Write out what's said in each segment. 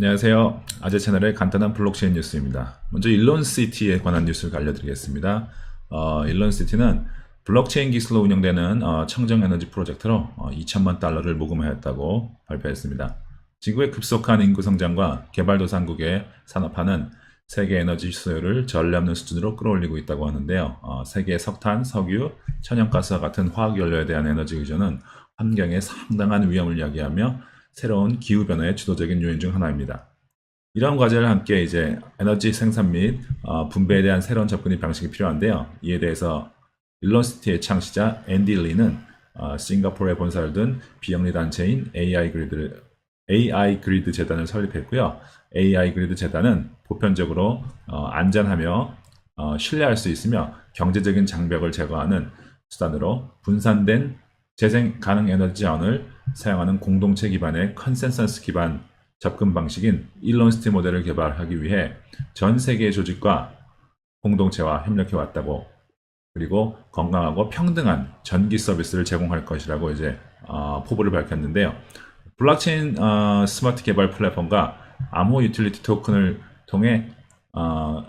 안녕하세요. 아재 채널의 간단한 블록체인 뉴스입니다. 먼저 일론시티에 관한 뉴스를 알려드리겠습니다. 어, 일론시티는 블록체인 기술로 운영되는 어, 청정에너지 프로젝트로 어, 2천만 달러를 모금하였다고 발표했습니다. 지구의 급속한 인구 성장과 개발도상국의 산업화는 세계 에너지 수요를 전례없는 수준으로 끌어올리고 있다고 하는데요. 어, 세계 석탄, 석유, 천연가스와 같은 화학연료에 대한 에너지 의존은 환경에 상당한 위험을 야기하며 새로운 기후 변화의 주도적인 요인 중 하나입니다. 이러한 과제를 함께 이제 에너지 생산 및 어, 분배에 대한 새로운 접근의 방식이 필요한데요. 이에 대해서 일론시티의 창시자 앤디 리는 어, 싱가포르에 본사를 둔 비영리 단체인 AI 그리드 AI 그리드 재단을 설립했고요. AI 그리드 재단은 보편적으로 어, 안전하며 어, 신뢰할 수 있으며 경제적인 장벽을 제거하는 수단으로 분산된 재생 가능 에너지 자원을 사용하는 공동체 기반의 컨센서스 기반 접근 방식인 일론시티 모델을 개발하기 위해 전 세계 조직과 공동체와 협력해 왔다고 그리고 건강하고 평등한 전기 서비스를 제공할 것이라고 이제 어, 포부를 밝혔는데요. 블록체인 어, 스마트 개발 플랫폼과 암호 유틸리티 토큰을 통해 어,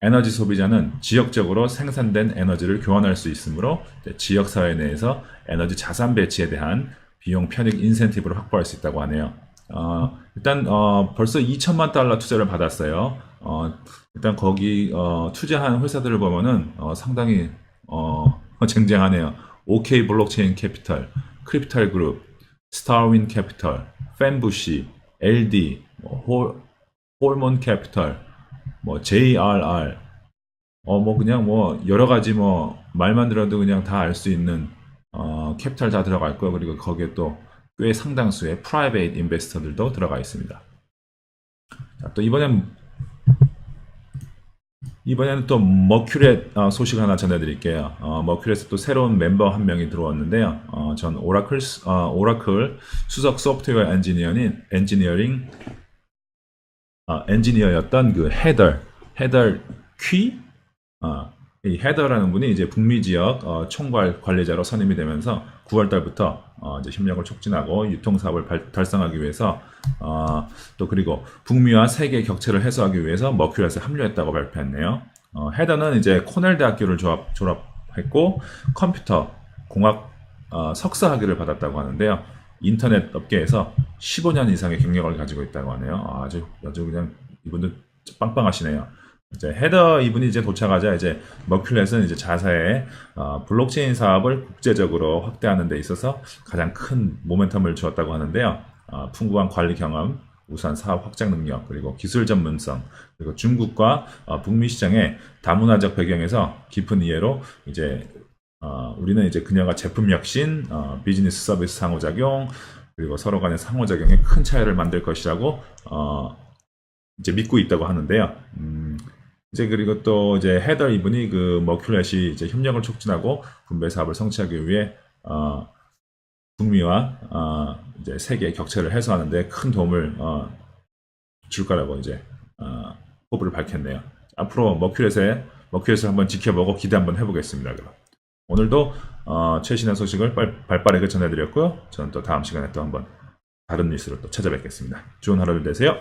에너지 소비자는 지역적으로 생산된 에너지를 교환할 수 있으므로 지역 사회 내에서 에너지 자산 배치에 대한 비용 편익 인센티브를 확보할 수 있다고 하네요. 어, 일단 어, 벌써 2천만 달러 투자를 받았어요. 어, 일단 거기 어, 투자한 회사들을 보면은 어, 상당히 어, 쟁쟁하네요. OK 블록체인 캐피털, 크립탈 그룹, 스타윈 캐피털, 팬부시, LD, 뭐, 홀, 홀몬 캐피털, 뭐 JRR, 어 뭐 그냥 뭐 여러 가지 뭐 말만 들어도 그냥 다 알 수 있는 어 캐피탈 다 들어가 있고요. 그리고 거기에 또 꽤 상당수의 프라이베이트 인베스터들도 들어가 있습니다. 자, 또 이번엔 이번에는 또 머큐렛 어, 소식 하나 전해드릴게요. 어, 머큐렛에 또 새로운 멤버 한 명이 들어왔는데요. 어, 전 오라클 수- 어, 오라클 수석 소프트웨어 엔지니어인 엔지니어링 어, 엔지니어였던 그 헤더 헤더 퀴 어, 이 헤더라는 분이 이제 북미 지역 어, 총괄 관리자로 선임이 되면서 9월 달부터 어, 이제 협력을 촉진하고 유통 사업을 발- 달성하기 위해서 어, 또 그리고 북미와 세계 격차를 해소하기 위해서 머큐렛에 합류했다고 발표했네요. 어, 헤더는 이제 코넬 대학교를 졸업, 졸업했고 컴퓨터 공학 어, 석사 학위를 받았다고 하는데요. 인터넷 업계에서 15년 이상의 경력을 가지고 있다고 하네요. 아, 아주 아주 그냥 이분들 빵빵하시네요. 이제 헤더 이분이 이제 도착하자 이제 머큐렛은 이제 자사의 어, 블록체인 사업을 국제적으로 확대하는 데 있어서 가장 큰 모멘텀을 주었다고 하는데요. 어, 풍부한 관리 경험, 우수한 사업 확장 능력, 그리고 기술 전문성, 그리고 중국과 어, 북미 시장의 다문화적 배경에서 깊은 이해로 이제 어, 우리는 이제 그녀가 제품 혁신, 어, 비즈니스 서비스 상호작용, 그리고 서로 간의 상호작용에 큰 차이를 만들 것이라고 어, 이제 믿고 있다고 하는데요. 음, 이제 그리고 또 이제 헤더 이분이 그 머큐렛이 이제 협력을 촉진하고 분배 사업을 성취하기 위해 어, 북미와 어, 이제 세계의 격차를 해소하는데 큰 도움을 어, 줄 거라고 이제 어, 포부를 밝혔네요. 앞으로 머큐렛에 머큐렛을 한번 지켜보고 기대 한번 해보겠습니다. 그럼 오늘도 어, 최신의 소식을 빨, 발빠르게 전해드렸고요. 저는 또 다음 시간에 또 한번 다른 뉴스로 또 찾아뵙겠습니다. 좋은 하루 되세요.